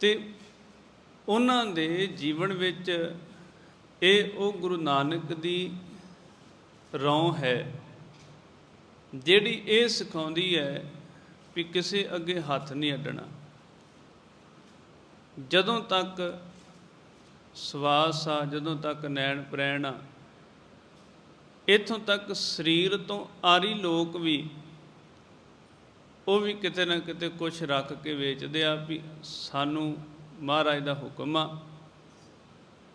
ਤੇ ਉਹਨਾਂ ਦੇ ਜੀਵਨ ਵਿੱਚ ਇਹ ਉਹ ਗੁਰੂ ਨਾਨਕ ਦੀ ਰੌਂ ਹੈ, ਜਿਹੜੀ ਇਹ ਸਿਖਾਉਂਦੀ ਹੈ ਵੀ ਕਿਸੇ ਅੱਗੇ ਹੱਥ ਨਹੀਂ ਅੱਡਣਾ। ਜਦੋਂ ਤੱਕ ਸਵਾਸ ਆ, ਜਦੋਂ ਤੱਕ ਨੈਣ ਪ੍ਰੈਣ ਆ, ਇਥੋਂ ਤੱਕ ਸਰੀਰ ਤੋਂ ਆਰੀ ਲੋਕ ਵੀ ਉਹ ਵੀ ਕਿਤੇ ਨਾ ਕਿਤੇ ਕੁਝ ਰੱਖ ਕੇ ਵੇਚਦੇ ਆ ਵੀ ਸਾਨੂੰ ਮਹਾਰਾਜ ਦਾ ਹੁਕਮ ਆ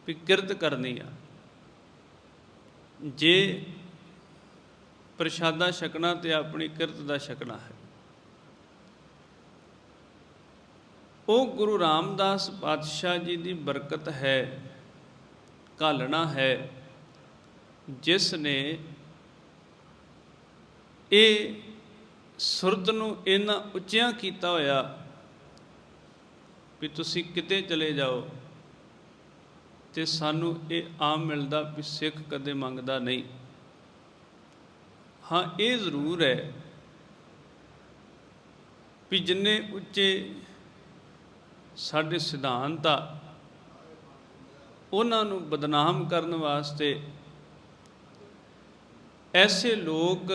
ਵੀ ਕਿਰਤ ਕਰਨੀ ਆ। ਜੇ ਪ੍ਰਸ਼ਾਦਾ ਛਕਣਾ ਤੇ ਆਪਣੀ ਕਿਰਤ ਦਾ ਛਕਣਾ ਹੈ। ਉਹ ਗੁਰੂ ਰਾਮਦਾਸ ਪਾਤਸ਼ਾਹ ਜੀ ਦੀ ਬਰਕਤ ਹੈ, ਘਾਲਣਾ ਹੈ, ਜਿਸ ਨੇ ਇਹ ਸੁਰਤ ਨੂੰ ਇੰਨਾ ਉੱਚਿਆਂ ਕੀਤਾ ਹੋਇਆ ਵੀ ਤੁਸੀਂ ਕਿਤੇ ਚਲੇ ਜਾਓ ਤੇ ਸਾਨੂੰ ਇਹ ਆਮ ਮਿਲਦਾ ਵੀ ਸਿੱਖ ਕਦੇ ਮੰਗਦਾ ਨਹੀਂ। ਹਾਂ, ਇਹ ਜ਼ਰੂਰ ਹੈ ਵੀ ਜਿੰਨੇ ਉੱਚੇ ਸਾਡੇ ਸਿਧਾਂਤ ਆ, ਉਹਨਾਂ ਨੂੰ ਬਦਨਾਮ ਕਰਨ ਵਾਸਤੇ ਐਸੇ ਲੋਕ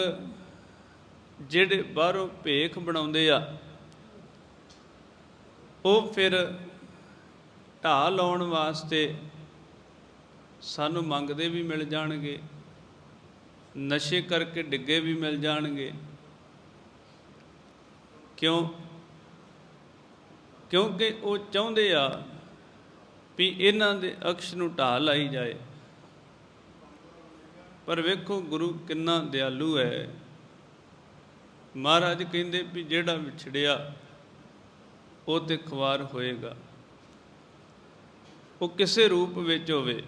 ਜਿਹੜੇ ਬਾਹਰੋਂ ਭੇਖ ਬਣਾਉਂਦੇ ਆ, ਉਹ ਫਿਰ ਢਾਹ ਲਾਉਣ ਵਾਸਤੇ ਸਾਨੂੰ ਮੰਗਦੇ ਵੀ ਮਿਲ ਜਾਣਗੇ, ਨਸ਼ੇ ਕਰਕੇ ਡਿੱਗੇ ਵੀ ਮਿਲ ਜਾਣਗੇ। ਕਿਉਂ? ਕਿਉਂਕਿ ਉਹ ਚਾਹੁੰਦੇ ਆ ਵੀ ਇਹਨਾਂ ਦੇ ਅਕਸ਼ ਨੂੰ ਢਾਹ ਲਾਈ ਜਾਏ। ਪਰ ਵੇਖੋ ਗੁਰੂ ਕਿੰਨਾ ਦਿਆਲੂ ਹੈ। ਮਹਾਰਾਜ ਕਹਿੰਦੇ ਵੀ ਜਿਹੜਾ ਵਿਛੜਿਆ, ਉਹ ਤੇ ਖਵਾਰ ਹੋਏਗਾ। ਉਹ ਕਿਸੇ ਰੂਪ ਵਿੱਚ ਹੋਵੇ।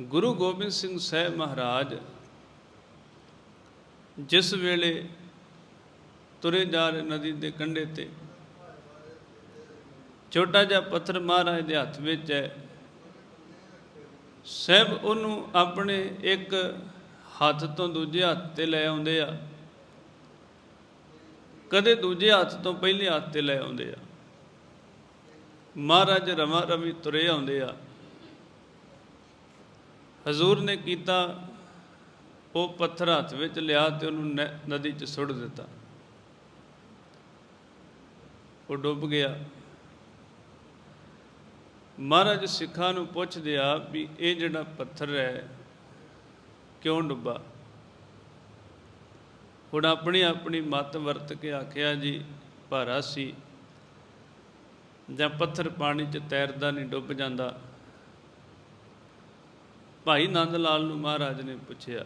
ਗੁਰੂ ਗੋਬਿੰਦ ਸਿੰਘ ਸਾਹਿਬ ਮਹਾਰਾਜ ਜਿਸ ਵੇਲੇ ਤੁਰੇ ਜਾ ਰਹੇ ਨਦੀ ਦੇ ਕੰਢੇ ਤੇ ਛੋਟਾ ਜਿਹਾ ਪੱਥਰ ਮਹਾਰਾਜ ਦੇ ਹੱਥ ਵਿੱਚ ਹੈ, ਸਹਿਬ ਉਹਨੂੰ ਆਪਣੇ ਇੱਕ ਹੱਥ ਤੋਂ ਦੂਜੇ ਹੱਥ ਤੇ ਲੈ ਆਉਂਦੇ ਆ। ਕਦੇ ਦੂਜੇ ਹੱਥ ਤੋਂ ਪਹਿਲੇ ਹੱਥ ਤੇ ਲੈ ਆਉਂਦੇ ਆ। ਮਹਾਰਾਜ ਰਮਾ ਰਵੀ ਤੁਰੇ ਆਉਂਦੇ ਆ। ਹਜ਼ੂਰ ਨੇ ਕੀਤਾ, ਉਹ ਪੱਥਰ ਹੱਥ ਵਿੱਚ ਲਿਆ ਤੇ ਉਹਨੂੰ ਨ- ਨਦੀ 'ਚ ਸੁੱਟ ਦਿੱਤਾ। ਉਹ ਡੁੱਬ ਗਿਆ। ਮਹਾਰਾਜ ਸਿੱਖਾਂ ਨੂੰ ਪੁੱਛਦੇ ਆ ਵੀ ਇਹ ਜਿਹੜਾ ਪੱਥਰ ਹੈ ਕਿਉਂ ਡੁੱਬਾ? ਹੁਣ ਆਪਣੀ ਆਪਣੀ ਮਤ ਵਰਤ ਕੇ ਆਖਿਆ ਜੀ, ਭਾਰਾ ਸੀ। ਜਾਂ ਪੱਥਰ ਪਾਣੀ 'ਚ ਤੈਰਦਾ ਨਹੀਂ ਡੁੱਬ ਜਾਂਦਾ। ਭਾਈ ਨੰਦ ਲਾਲ ਨੂੰ ਮਹਾਰਾਜ ਨੇ ਪੁੱਛਿਆ,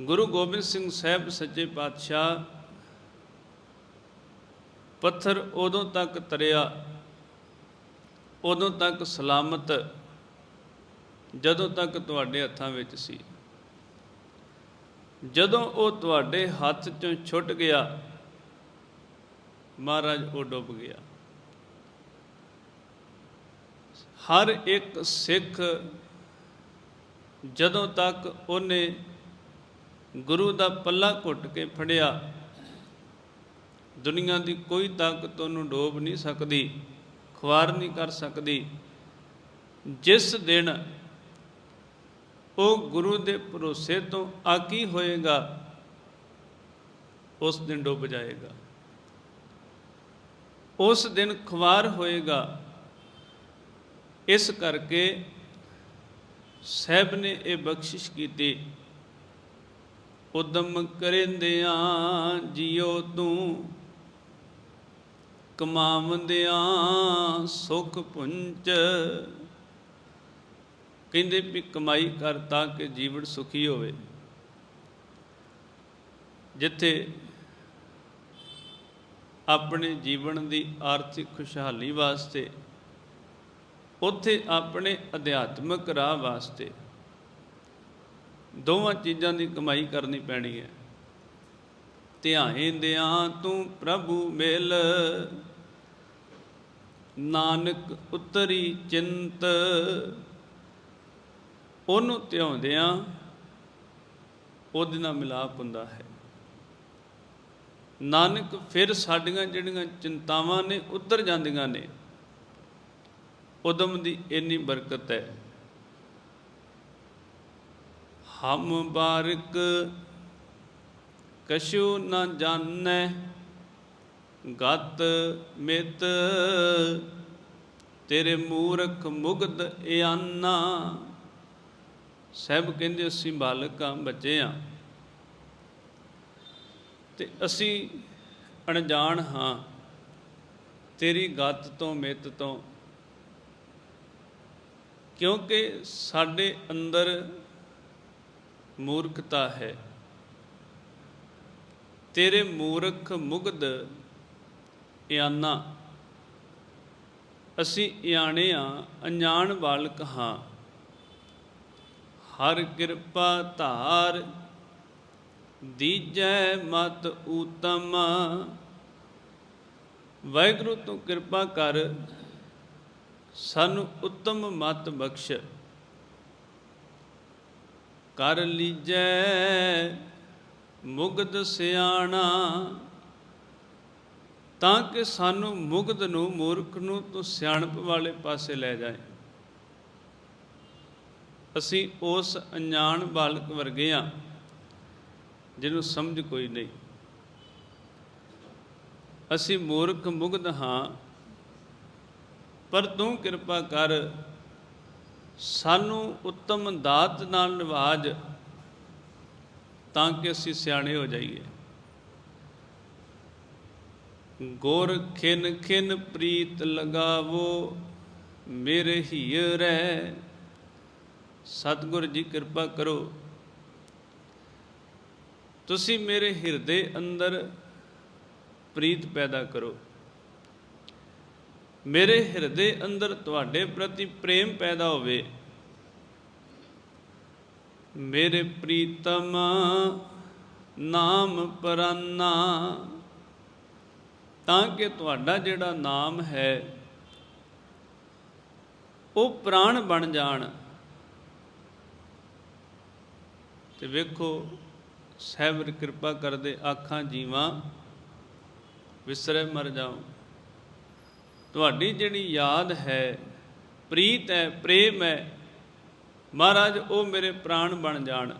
ਗੁਰੂ ਗੋਬਿੰਦ ਸਿੰਘ ਸਾਹਿਬ ਸੱਚੇ ਪਾਤਸ਼ਾਹ, ਪੱਥਰ ਉਦੋਂ ਤੱਕ ਤਰਿਆ, ਉਦੋਂ ਤੱਕ ਸਲਾਮਤ ਜਦੋਂ ਤੱਕ ਤੁਹਾਡੇ ਹੱਥਾਂ ਵਿੱਚ ਸੀ। ਜਦੋਂ ਉਹ ਤੁਹਾਡੇ ਹੱਥ ਚੋਂ ਛੁੱਟ ਗਿਆ, ਮਹਾਰਾਜ ਉਹ ਡੁੱਬ ਗਿਆ। ਹਰ ਇੱਕ ਸਿੱਖ ਜਦੋਂ ਤੱਕ ਉਹਨੇ ਗੁਰੂ ਦਾ ਪੱਲਾ ਘੁੱਟ ਕੇ ਫੜਿਆ, ਦੁਨੀਆ ਦੀ ਕੋਈ ਤਾਕਤ ਉਹਨੂੰ ਡੋਬ ਨਹੀਂ ਸਕਦੀ, ਖੁਆਰ ਨਹੀਂ ਕਰ ਸਕਦੀ। ਜਿਸ ਦਿਨ ਉਹ ਗੁਰੂ ਦੇ ਭਰੋਸੇ ਤੋਂ ਆਕੀ ਹੋਏਗਾ? ਉਸ ਦਿਨ ਡੁੱਬ ਜਾਏਗਾ। ਉਸ ਦਿਨ ਖੁਆਰ ਹੋਏਗਾ। ਇਸ ਕਰਕੇ ਸਹਿਬ ਨੇ ਇਹ ਬਖਸ਼ਿਸ਼ ਕੀਤੀ, ਉਦਮ ਕਰਿੰਦਿਆਂ ਜਿਉ ਤੂੰ, ਕਮਾਵੰਦਿਆਂ ਸੁਖ ਪੁੰਚ ਕਹਿੰਦੇ ਵੀ ਕਮਾਈ ਕਰ ਤਾਂ ਕਿ ਜੀਵਨ ਸੁਖੀ ਹੋਵੇ। ਜਿੱਥੇ ਆਪਣੇ ਜੀਵਨ ਦੀ ਆਰਥਿਕ ਖੁਸ਼ਹਾਲੀ ਵਾਸਤੇ, ਉੱਥੇ ਆਪਣੇ ਅਧਿਆਤਮਿਕ ਰਾਹ ਵਾਸਤੇ ਦੋਵਾਂ ਚੀਜ਼ਾਂ ਦੀ ਕਮਾਈ ਕਰਨੀ ਪੈਣੀ ਹੈ। ਧਿਆਇਂਦਿਆਂ ਤੂੰ ਪ੍ਰਭੂ ਮਿਲ, ਨਾਨਕ ਉਤਰੀ ਚਿੰਤ ਉਹਨੂੰ ਧਿਆਉਂਦਿਆਂ ਉਹਦੇ ਨਾਲ ਮਿਲਾਪ ਹੁੰਦਾ ਹੈ। ਨਾਨਕ ਫਿਰ ਸਾਡੀਆਂ ਜਿਹੜੀਆਂ ਚਿੰਤਾਵਾਂ ਨੇ, ਉਤਰ ਜਾਂਦੀਆਂ ਨੇ, ਉਦਮ ਦੀ ਇੰਨੀ ਬਰਕਤ ਹੈ। ਹਮ ਬਾਰਕ ਕਸ਼ੂ ਨਾ ਜਾਣੈ, ਗਤ ਮਿਤ ਤੇਰੇ ਮੂਰਖ ਮੁਗਦ ਇਆਨਾ। ਸਭ ਕਹਿੰਦੇ ਅਸੀਂ ਬਾਲਕ ਬਾਲਕਾਂ ਬੱਚੇ ਆ। ਤੇ ਅਸੀਂ ਅਣਜਾਣ ਹਾਂ। ਤੇਰੀ ਗਤ ਤੋਂ ਮਿੱਤ ਤੋਂ। ਕਿਉਂਕਿ ਸਾਡੇ ਅੰਦਰ ਮੂਰਖਤਾ ਹੈ। ਤੇਰੇ ਮੂਰਖ ਮੁਗਧ ਇਆਨਾ। ਅਸੀਂ ਇਆਣੇ ਆ, ਅਣਜਾਣ ਬਾਲਕ ਹਾਂ। ਹਰ ਕਿਰਪਾ ਧਾਰ, ਦੀਜੈ ਮਤ ਊਤਮ। ਵਾਹਿਗੁਰੂ ਤੂੰ ਕਿਰਪਾ ਕਰ, ਸਾਨੂੰ ਉੱਤਮ ਮਤ ਬਖਸ਼। ਕਰ ਲੀਜੈ ਮੁਗਧ ਸਿਆਣਾ, ਤਾਂ ਕਿ ਸਾਨੂੰ ਮੁਗਧ ਨੂੰ ਮੂਰਖ ਨੂੰ ਤੂੰ ਸਿਆਣਪ ਵਾਲੇ ਪਾਸੇ ਲੈ ਜਾਏ। ਅਸੀਂ ਉਸ ਅਣਜਾਣ ਬਾਲਕ ਵਰਗੇ ਆ ਜਿਹਨੂੰ ਸਮਝ ਕੋਈ ਨਹੀਂ। ਅਸੀਂ ਮੂਰਖ ਮੁਗਧ ਹਾਂ, ਪਰ ਤੂੰ ਕਿਰਪਾ ਕਰ, ਸਾਨੂੰ ਉੱਤਮ ਦਾਤ ਨਾਲ ਨਿਵਾਜ ਤਾਂ ਕਿ ਅਸੀਂ ਸਿਆਣੇ ਹੋ ਜਾਈਏ। ਗੁਰ ਖਿਨ ਖਿਨ ਪ੍ਰੀਤ ਲਗਾਵੋ, ਮੇਰੇ ਹੀਰੈ ਸਤਿਗੁਰ ਜੀ ਕਿਰਪਾ ਕਰੋ। ਤੁਸੀਂ ਮੇਰੇ ਹਿਰਦੇ ਅੰਦਰ ਪ੍ਰੀਤ ਪੈਦਾ ਕਰੋ। ਮੇਰੇ ਹਿਰਦੇ ਅੰਦਰ ਤੁਹਾਡੇ ਪ੍ਰਤੀ ਪ੍ਰੇਮ ਪੈਦਾ ਹੋਵੇ। ਮੇਰੇ ਪ੍ਰੀਤਮ ਨਾਮ ਪਰਾਨਾ, ਤਾਂ ਕਿ ਤੁਹਾਡਾ ਜਿਹੜਾ ਨਾਮ ਹੈ, ਉਹ ਪ੍ਰਾਣ ਬਣ ਜਾਣ। ਤੇ ਵੇਖੋ ਸਹਿਬਰ ਕਿਰਪਾ ਕਰਦੇ ਆਖਾਂ ਜੀਵਾਂ, ਵਿਸਰੇ ਮਰ ਜਾਓ ਤੁਹਾਡੀ ਜਿਹੜੀ ਯਾਦ ਹੈ, ਪ੍ਰੀਤ ਹੈ, ਪ੍ਰੇਮ ਹੈ, ਮਹਾਰਾਜ ਉਹ ਮੇਰੇ ਪ੍ਰਾਣ ਬਣ ਜਾਣ।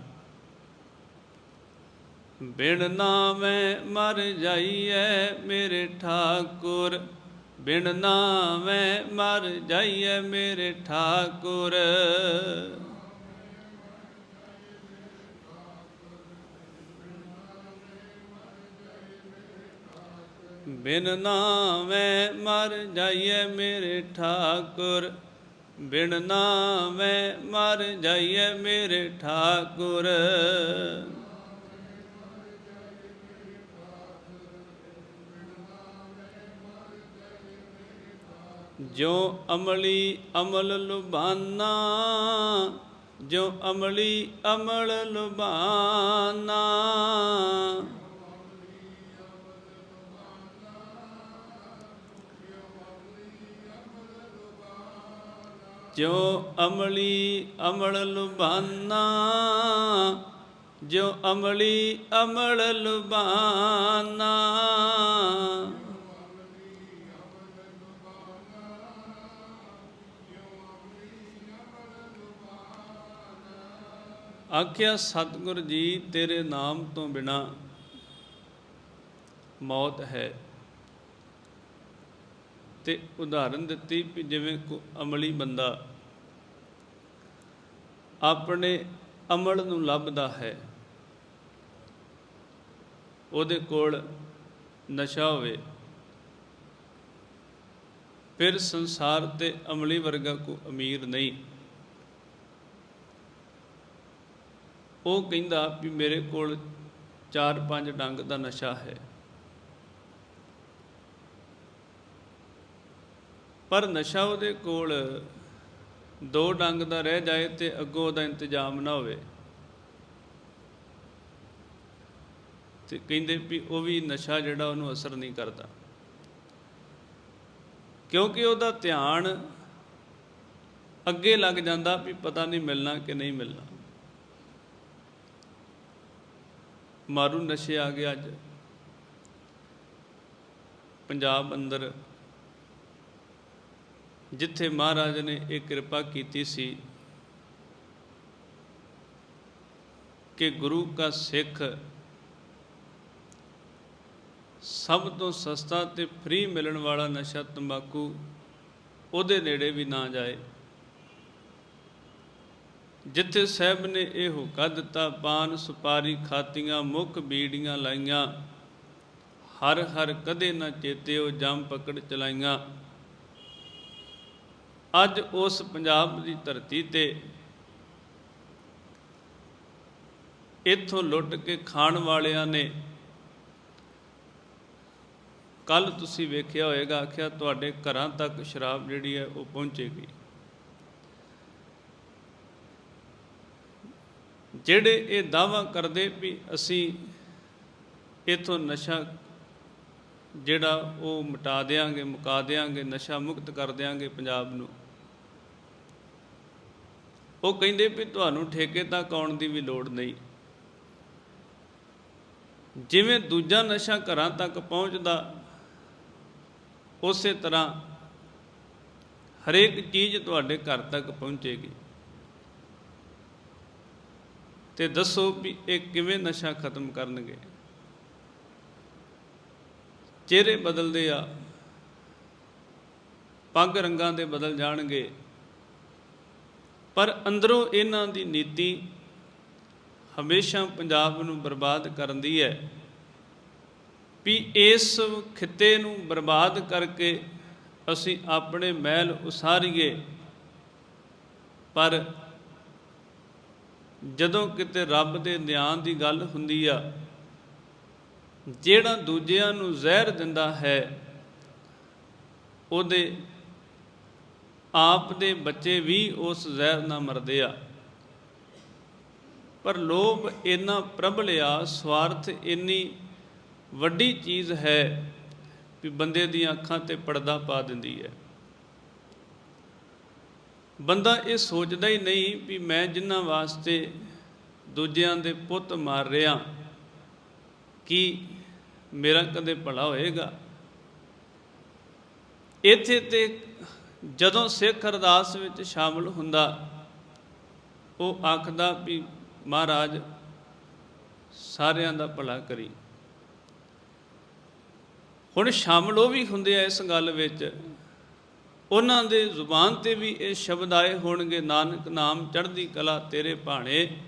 ਬਿਨ ਨਾਵੇਂ ਮਰ ਜਾਈਐ ਮੇਰੇ ਠਾਕੁਰ, ਬਿਨ ਨਾਵੇਂ ਮਰ ਜਾਈਐ ਮੇਰੇ ਠਾਕੁਰ। ਬਿਨ ਨਾਵੇਂ ਮਰ ਜਾਈਏ ਮੇਰੇ ਠਾਕੁਰ। ਬਿਨ ਨਾਵੇਂ ਮਰ ਜਾਈਏ ਮੇਰੇ ਠਾਕੁਰ। ਜੋ ਅਮਲੀ ਅਮਲ ਲੁਬਾਨਾ ਜੋ ਅਮਲੀ ਅਮਲ ਲੁਬਾਨਾ ਜੋ ਅਮਲੀ ਅਮਲ ਲੁਬਾਨਾ ਜੋ ਅਮਲੀ ਅਮਲ ਲੁਬਾਨਾ ਆਖਿਆ, ਸਤਿਗੁਰ ਜੀ, ਤੇਰੇ ਨਾਮ ਤੋਂ ਬਿਨਾ ਮੌਤ ਹੈ। ਤੇ ਉਦਾਹਰਨ ਦਿੱਤੀ ਵੀ ਜਿਵੇਂ ਕੋ ਅਮਲੀ ਬੰਦਾ ਆਪਣੇ ਅਮਲ ਨੂੰ ਲੱਭਦਾ ਹੈ। ਉਹਦੇ ਕੋਲ ਨਸ਼ਾ ਹੋਵੇ, ਫਿਰ ਸੰਸਾਰ ਤੇ ਅਮਲੀ ਵਰਗਾ ਕੋ ਅਮੀਰ ਨਹੀਂ। ਉਹ ਕਹਿੰਦਾ ਵੀ ਮੇਰੇ ਕੋਲ 4-5 ਡੰਗ ਦਾ ਨਸ਼ਾ ਹੈ। ਪਰ ਨਸ਼ਾ ਉਹਦੇ ਕੋਲ ਦੋ ਡੰਗ ਦਾ ਰਹਿ ਜਾਏ ਤੇ ਅੱਗੋਂ ਉਹਦਾ ਇੰਤਜ਼ਾਮ ਨਾ ਹੋਵੇ। ਤੇ ਕਹਿੰਦੇ ਵੀ ਉਹ ਵੀ ਨਸ਼ਾ ਜਿਹੜਾ ਉਹਨੂੰ ਅਸਰ ਨਹੀਂ ਕਰਦਾ। ਕਿਉਂਕਿ ਉਹਦਾ ਧਿਆਨ ਅੱਗੇ ਲੱਗ ਜਾਂਦਾ ਵੀ ਪਤਾ ਨਹੀਂ ਮਿਲਣਾ ਕਿ ਨਹੀਂ ਮਿਲਣਾ। ਮਾਰੂ ਨਸ਼ੇ ਆ ਗਏ ਅੱਜ। ਪੰਜਾਬ ਅੰਦਰ ਜਿੱਥੇ ਮਹਾਰਾਜ ਨੇ ਇਹ ਕਿਰਪਾ ਕੀਤੀ ਸੀ ਕਿ ਗੁਰੂ ਕਾ ਸਿੱਖ ਸਭ ਤੋਂ ਸਸਤਾ ਤੇ ਫ੍ਰੀ ਮਿਲਣ ਵਾਲਾ ਨਸ਼ਾ ਤੰਬਾਕੂ ਉਹਦੇ ਨੇੜੇ ਵੀ ਨਾ ਜਾਏ। ਜਿੱਥੇ ਸਾਹਿਬ ਨੇ ਇਹ ਹੁਕਾ ਦਿੱਤਾ, ਪਾਨ ਸੁਪਾਰੀ ਖਾਤੀਆਂ, ਮੁੱਖ ਬੀੜੀਆਂ ਲਾਈਆਂ ਹਰ ਹਰ ਕਦੇ ਨਾ ਚੇਤੇ ਉਹ ਜੰਮ ਪਕੜ ਚਲਾਈਆਂ। ਅੱਜ ਉਸ ਪੰਜਾਬ ਦੀ ਧਰਤੀ ਤੇ ਇੱਥੋਂ ਲੁੱਟ ਕੇ ਖਾਣ ਵਾਲਿਆਂ ਨੇ ਕੱਲ ਤੁਸੀਂ ਵੇਖਿਆ ਹੋਵੇਗਾ ਆਖਿਆ ਤੁਹਾਡੇ ਘਰਾਂ ਤੱਕ ਸ਼ਰਾਬ ਜਿਹੜੀ ਹੈ ਉਹ ਪਹੁੰਚੇਗੀ ਜਿਹੜੇ ਇਹ ਦਾਵਾ ਕਰਦੇ ਵੀ ਅਸੀਂ ਇਥੋਂ ਨਸ਼ਾ ਜਿਹੜਾ ਉਹ ਮਿਟਾ ਦੇਾਂਗੇ ਮੁਕਾ ਦੇਾਂਗੇ ਨਸ਼ਾ ਮੁਕਤ ਕਰ ਦੇਾਂਗੇ ਪੰਜਾਬ ਨੂੰ ਉਹ ਕਹਿੰਦੇ ਵੀ ਤੁਹਾਨੂੰ ਠੇਕੇ ਤੱਕ ਆਉਣ ਦੀ ਵੀ ਲੋੜ ਨਹੀਂ। ਜਿਵੇਂ ਦੂਜਾ ਨਸ਼ਾ ਘਰਾਂ ਤੱਕ ਪਹੁੰਚਦਾ, ਉਸੇ ਤਰ੍ਹਾਂ ਹਰੇਕ ਚੀਜ਼ ਤੁਹਾਡੇ ਘਰ ਤੱਕ ਪਹੁੰਚੇਗੀ। ਤੇ ਦੱਸੋ ਵੀ ਇਹ ਕਿਵੇਂ ਨਸ਼ਾ ਖਤਮ ਕਰਨਗੇ। ਚਿਹਰੇ ਬਦਲਦੇ ਆ, ਪੱਗ ਰੰਗਾਂ ਦੇ ਬਦਲ ਜਾਣਗੇ। ਪਰ ਅੰਦਰੋਂ ਇਹਨਾਂ ਦੀ ਨੀਤੀ ਹਮੇਸ਼ਾ ਪੰਜਾਬ ਨੂੰ ਬਰਬਾਦ ਕਰਨ ਦੀ ਹੈ ਵੀ ਇਸ ਖਿੱਤੇ ਨੂੰ ਬਰਬਾਦ ਕਰਕੇ ਅਸੀਂ ਆਪਣੇ ਮਹਿਲ ਉਸਾਰੀਏ। ਪਰ ਜਦੋਂ ਕਿਤੇ ਰੱਬ ਦੇ ਨਿਆਂ ਦੀ ਗੱਲ ਹੁੰਦੀ ਆ, ਜਿਹੜਾ ਦੂਜਿਆਂ ਨੂੰ ਜ਼ਹਿਰ ਦਿੰਦਾ ਹੈ, ਉਹਦੇ ਆਪ ਦੇ ਬੱਚੇ ਵੀ ਉਸ ਜ਼ਹਿਰ ਨਾਲ ਮਰਦੇ ਆ। ਪਰ ਲੋਭ ਇੰਨਾ ਪ੍ਰਬਲਿਆ ਸਵਾਰਥ ਇੰਨੀ ਵੱਡੀ ਚੀਜ਼ ਹੈ ਵੀ ਬੰਦੇ ਦੀਆਂ ਅੱਖਾਂ ਤੇ ਪਰਦਾ ਪਾ ਦਿੰਦੀ ਹੈ। ਬੰਦਾ ਇਹ ਸੋਚਦਾ ਹੀ ਨਹੀਂ ਵੀ ਮੈਂ ਜਿਨ੍ਹਾਂ ਵਾਸਤੇ ਦੂਜਿਆਂ ਦੇ ਪੁੱਤ ਮਾਰ ਰਿਹਾ, ਕੀ ਮੇਰਾ ਕਦੇ ਭਲਾ ਹੋਏਗਾ? ਇੱਥੇ ਤੇ ਜਦੋਂ ਸਿੱਖ ਅਰਦਾਸ ਵਿੱਚ ਸ਼ਾਮਲ ਹੁੰਦਾ, ਉਹ ਆਖਦਾ ਵੀ ਮਹਾਰਾਜ, ਸਾਰਿਆਂ ਦਾ ਭਲਾ ਕਰੀ। ਹੁਣ ਸ਼ਾਮਲ ਉਹ ਵੀ ਹੁੰਦੇ ਆ ਇਸ ਗੱਲ ਵਿੱਚ, ਉਹਨਾਂ ਦੇ ਜ਼ੁਬਾਨ ਤੇ ਵੀ ਇਹ ਸ਼ਬਦ ਆਏ ਹੋਣਗੇ, ਨਾਨਕ ਨਾਮ ਚੜ੍ਹਦੀ ਕਲਾ ਤੇਰੇ ਭਾਣੇ,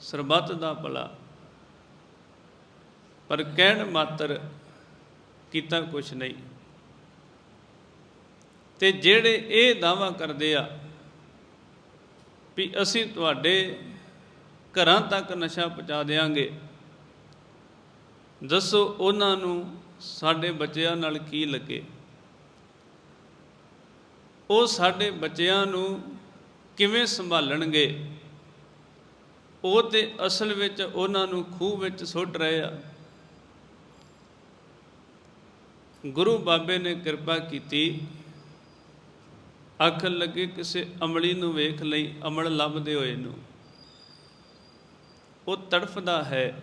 ਸਰਬੱਤ ਦਾ ਭਲਾ। ਪਰ ਕਹਿਣ ਮਾਤਰ ਕੀਤਾ ਕੁਛ ਨਹੀਂ। ਤੇ ਜਿਹੜੇ ਇਹ ਦਾਵਾ ਕਰਦੇ ਆ ਵੀ ਅਸੀਂ ਤੁਹਾਡੇ ਘਰਾਂ ਤੱਕ ਨਸ਼ਾ ਪਹੁੰਚਾ ਦੇਾਂਗੇ ਦੱਸੋ ਉਹਨਾਂ ਨੂੰ ਸਾਡੇ ਬੱਚਿਆਂ ਨਾਲ ਕੀ ਲੱਗੇ? ਉਹ ਸਾਡੇ ਬੱਚਿਆਂ ਨੂੰ ਕਿਵੇਂ ਸੰਭਾਲਣਗੇ? ਉਹ ਤੇ ਅਸਲ ਵਿੱਚ ਉਹਨਾਂ ਨੂੰ ਖੂਹ ਵਿੱਚ ਸੁੱਟ ਰਹੇ ਆ। ਗੁਰੂ ਬਾਬੇ ਨੇ ਕਿਰਪਾ ਕੀਤੀ ਅੱਖ ਲੱਗੇ ਕਿਸੇ ਅਮਲੀ ਨੂੰ ਵੇਖ ਲਈ, ਅਮਲ ਲੱਭਦੇ ਹੋਏ ਨੂੰ। ਉਹ ਤੜਫਦਾ ਹੈ।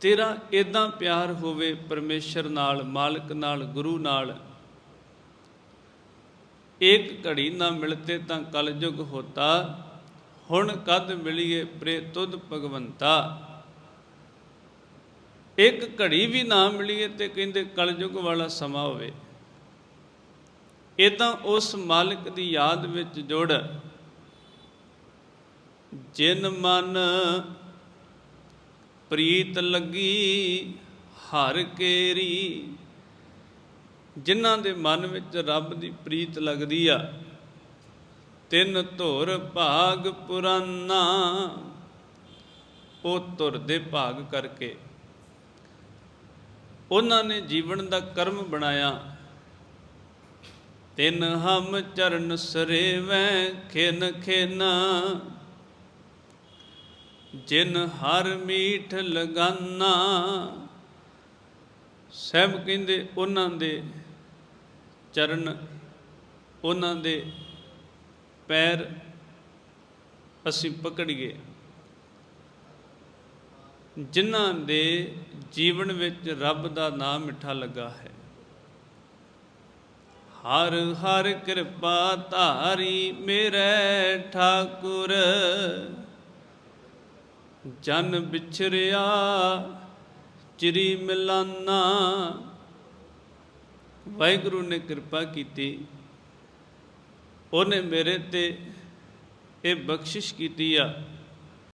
ਤੇਰਾ ਇਦਾਂ ਪਿਆਰ ਹੋਵੇ ਪਰਮੇਸ਼ਰ ਨਾਲ, ਮਾਲਕ ਨਾਲ, ਗੁਰੂ ਨਾਲ। ਇੱਕ ਘੜੀ ਨਾ ਮਿਲਤੇ ਤਾਂ ਕਲਯੁਗ ਹੋਤਾ। ਹੁਣ ਕਦ ਮਿਲੀਏ ਪ੍ਰੇ ਤੁਧ ਭਗਵੰਤਾ? ਇੱਕ ਘੜੀ ਵੀ ਨਾ ਮਿਲੀਏ ਤੇ ਕਹਿੰਦੇ ਕਲਯੁਗ ਵਾਲਾ ਸਮਾਂ ਹੋਵੇ। ਇਹ ਤਾਂ ਉਸ ਮਾਲਕ ਦੀ ਯਾਦ ਵਿੱਚ ਜੁੜ। ਜਿਨ ਮਨ ਪ੍ਰੀਤ ਲੱਗੀ, ਹਰ ਕੇਰੀ। ਜਿਨ੍ਹਾਂ ਦੇ ਮਨ ਵਿੱਚ ਰੱਬ ਦੀ ਪ੍ਰੀਤ ਲੱਗਦੀ ਆ, ਤਿੰਨ ਧੁਰ ਭਾਗ ਪੁਰਾਨਾ, ਉਹ ਧੁਰ ਦੇ ਭਾਗ ਕਰਕੇ। ਉਹਨਾਂ ਨੇ ਜੀਵਨ ਦਾ ਕਰਮ ਬਣਾਇਆ। ਤਿਨ ਹਮ ਚਰਨ ਸਰੇਵੈ ਖਿਨ ਖੇਨਾ। ਜਿਨ ਹਰ ਮੀਠ ਲਗਾਨਾ। ਸਭ ਕਹਿੰਦੇ ਉਹਨਾਂ ਦੇ ਚਰਨ, ਉਹਨਾਂ ਦੇ ਪੈਰ ਅਸੀਂ ਪਕੜੀਏ। ਜਿਨ੍ਹਾਂ ਦੇ ਜੀਵਨ ਵਿੱਚ ਰੱਬ ਦਾ ਨਾਮ ਮਿੱਠਾ ਲੱਗਾ ਹੈ। ਹਰ ਹਰ ਕਿਰਪਾ ਧਾਰੀ ਮੇਰੇ ਠਾਕੁਰ। ਜਨ ਵਿਛਰਿਆ ਚਿਰੀ ਮਿਲਾਨਾ। ਵਾਹਿਗੁਰੂ ਨੇ ਕਿਰਪਾ ਕੀਤੀ। ਉਹਨੇ ਮੇਰੇ ਤੇ ਇਹ ਬਖਸ਼ਿਸ਼ ਕੀਤੀ ਆ।